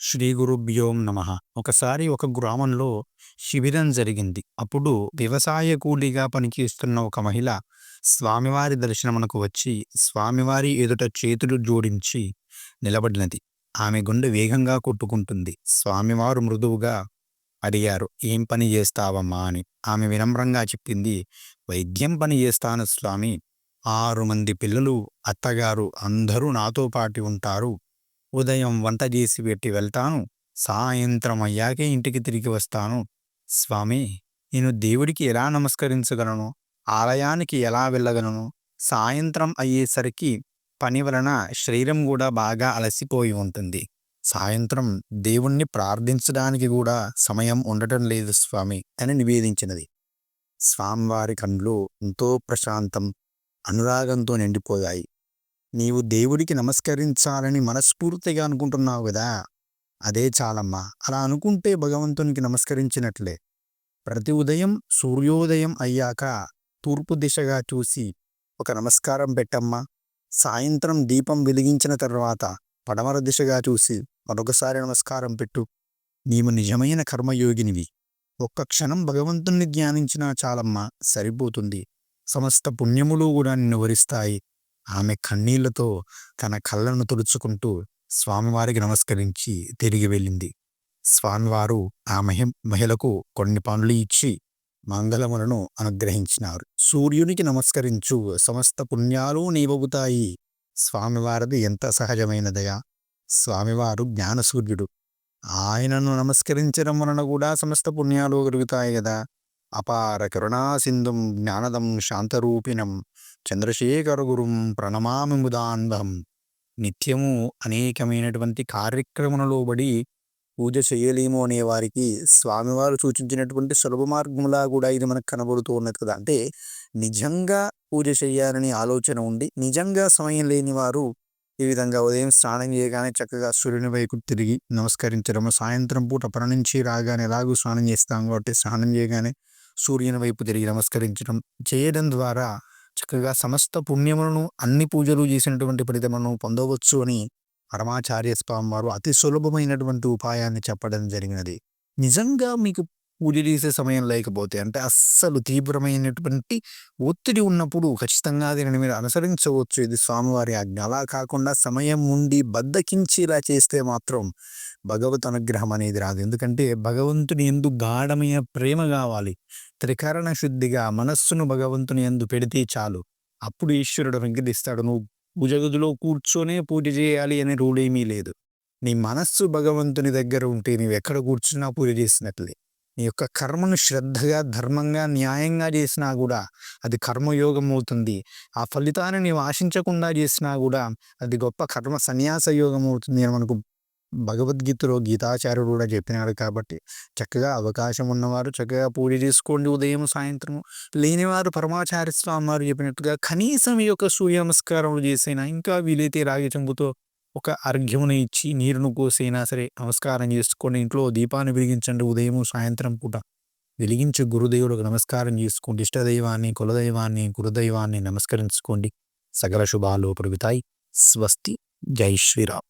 శ్రీ గురుభ్యోం నమ. ఒకసారి ఒక గ్రామంలో శిబిరం జరిగింది. అప్పుడు వ్యవసాయ కూలీగా పనిచేస్తున్న ఒక మహిళ స్వామివారి దర్శనమునకు వచ్చి స్వామివారి ఎదుట చేతులు జోడించి నిలబడినది. ఆమె గుండె వేగంగా కొట్టుకుంటుంది. స్వామివారు మృదువుగా అడిగారు ఏం పని చేస్తావమ్మా? అని. ఆమె వినమ్రంగా చెప్పింది వైద్యం పని చేస్తాను స్వామి. ఆరు మంది పిల్లలు అత్తగారు అందరూ నాతో పాటు ఉంటారు. ఉదయం వంట చేసి పెట్టి వెళ్తాను. సాయంత్రం అయ్యాకే ఇంటికి తిరిగి వస్తాను. స్వామి నేను దేవుడికి ఎలా నమస్కరించగలను? ఆలయానికి ఎలా వెళ్ళగలను? సాయంత్రం అయ్యేసరికి పని వలన శరీరం కూడా బాగా అలసిపోయి ఉంటుంది. సాయంత్రం దేవుణ్ణి ప్రార్థించడానికి కూడా సమయం ఉండటం లేదు స్వామి అని నివేదించినది. స్వామివారి కండ్లు ఎంతో ప్రశాంతం అనురాగంతో నిండిపోయాయి. నీవు దేవుడికి నమస్కరించాలని మనస్ఫూర్తిగా అనుకుంటున్నావు కదా అదే చాలమ్మా. అలా అనుకుంటే భగవంతునికి నమస్కరించినట్లే. ప్రతి ఉదయం సూర్యోదయం అయ్యాక తూర్పు దిశగా చూసి ఒక నమస్కారం పెట్టమ్మా. సాయంత్రం దీపం వెలిగించిన తర్వాత పడమర దిశగా చూసి మరొకసారి నమస్కారం పెట్టు. నీవు నిజమైన కర్మయోగినివి. ఒక్క క్షణం భగవంతుణ్ణి ధ్యానించినా చాలమ్మా సరిపోతుంది. సమస్త పుణ్యములు కూడా నిన్ను వరిస్తాయి. ఆమె కన్నీళ్ళతో తన కళ్ళను తుడుచుకుంటూ స్వామివారికి నమస్కరించి తిరిగి వెళ్ళింది. స్వామివారు ఆ మహి మహిళకు కొన్ని పనులు ఇచ్చి మంగళములను అనుగ్రహించినారు. సూర్యునికి నమస్కరించు సమస్త పుణ్యాలు నీవవుతాయి. స్వామివారిది ఎంత సహజమైనదయా స్వామివారు జ్ఞానసూర్యుడు ఆయనను నమస్కరించడం వలన కూడా సమస్త పుణ్యాలు కలుగుతాయి కదా అపార కరుణాసింధుం జ్ఞానదం శాంతరూపిణం చంద్రశేఖర గురుం ప్రణమామి ముదాంధం నిత్యము అనేకమైనటువంటి కార్యక్రమంలో బడి పూజ చేయలేము అనే వారికి స్వామివారు సూచించినటువంటి సులభ మార్గంలా కూడా ఇది మనకు కనబడుతూ ఉన్నది కదా. అంటే నిజంగా పూజ చేయాలనే ఆలోచన ఉండి నిజంగా సమయం లేని వారు ఈ విధంగా ఉదయం స్నానం చేయగానే చక్కగా సూర్యుని వైపు తిరిగి నమస్కరించడం సాయంత్రం పూట పని నుంచి రాగానే ఎలాగూ స్నానం చేస్తాం కాబట్టి స్నానం చేయగానే సూర్యుని వైపు తిరిగి నమస్కరించడం చేయడం ద్వారా చక్కగా సమస్త పుణ్యములను అన్ని పూజలు చేసినటువంటి ఫలితములను పొందవచ్చు అని పరమాచార్య స్వామి వారు అతి సులభమైనటువంటి ఉపాయాన్ని చెప్పడం జరిగినది. నిజంగా మీకు పూజ తీసే సమయం లేకపోతే అంటే అస్సలు తీవ్రమైనటువంటి ఒత్తిడి ఉన్నప్పుడు ఖచ్చితంగా దీనిని మీరు అనుసరించవచ్చు. ఇది స్వామివారి ఆజ్ఞ. అలా కాకుండా సమయం ఉండి బద్దకించేలా చేస్తే మాత్రం భగవత్ అనుగ్రహం అనేది రాదు. ఎందుకంటే భగవంతుని ఎందు గాఢమైన ప్రేమ కావాలి. త్రికరణ శుద్ధిగా మనస్సును భగవంతుని ఎందు పెడితే చాలు. అప్పుడు ఈశ్వరుడు వెంకటిస్తాడు. నువ్వు పూజ గదిలో కూర్చొనే పూజ చేయాలి అనే రూల్ ఏమీ లేదు. నీ మనస్సు భగవంతుని దగ్గర ఉంటే నీవు ఎక్కడ కూర్చున్నా పూజ చేసినట్లే. నీ యొక్క కర్మను శ్రద్ధగా ధర్మంగా న్యాయంగా చేసినా కూడా అది కర్మయోగం అవుతుంది ఆ ఫలితాన్ని నీవు ఆశించకుండా చేసినా కూడా అది గొప్ప కర్మ సన్యాస యోగం అవుతుంది అని మనకు భగవద్గీతలో గీతాచార్యుడు కూడా చెప్పినాడు కాబట్టి. చక్కగా అవకాశం ఉన్నవారు చక్కగా పూజ చేసుకోండి. ఉదయం సాయంత్రం లేనివారు పరమాచార్య స్వామి వారు చెప్పినట్టుగా కనీసం ఈ యొక్క సూర్య నమస్కారములు చేసైనా ఇంకా వీలైతే రాగి చెంబుతో ఒక అర్ఘ్యమును ఇచ్చి నీరును కోసైనా సరే నమస్కారం చేసుకోండి. ఇంట్లో దీపాన్ని వెలిగించండి. ఉదయం సాయంత్రం పూట వెలిగించి గురుదేవుడికి నమస్కారం చేసుకోండి. ఇష్టదైవాన్ని కులదైవాన్ని గురుదైవాన్ని నమస్కరించుకోండి. సకల శుభాలు ప్రభుతాయి స్వస్తి. జై శ్రీరామ్.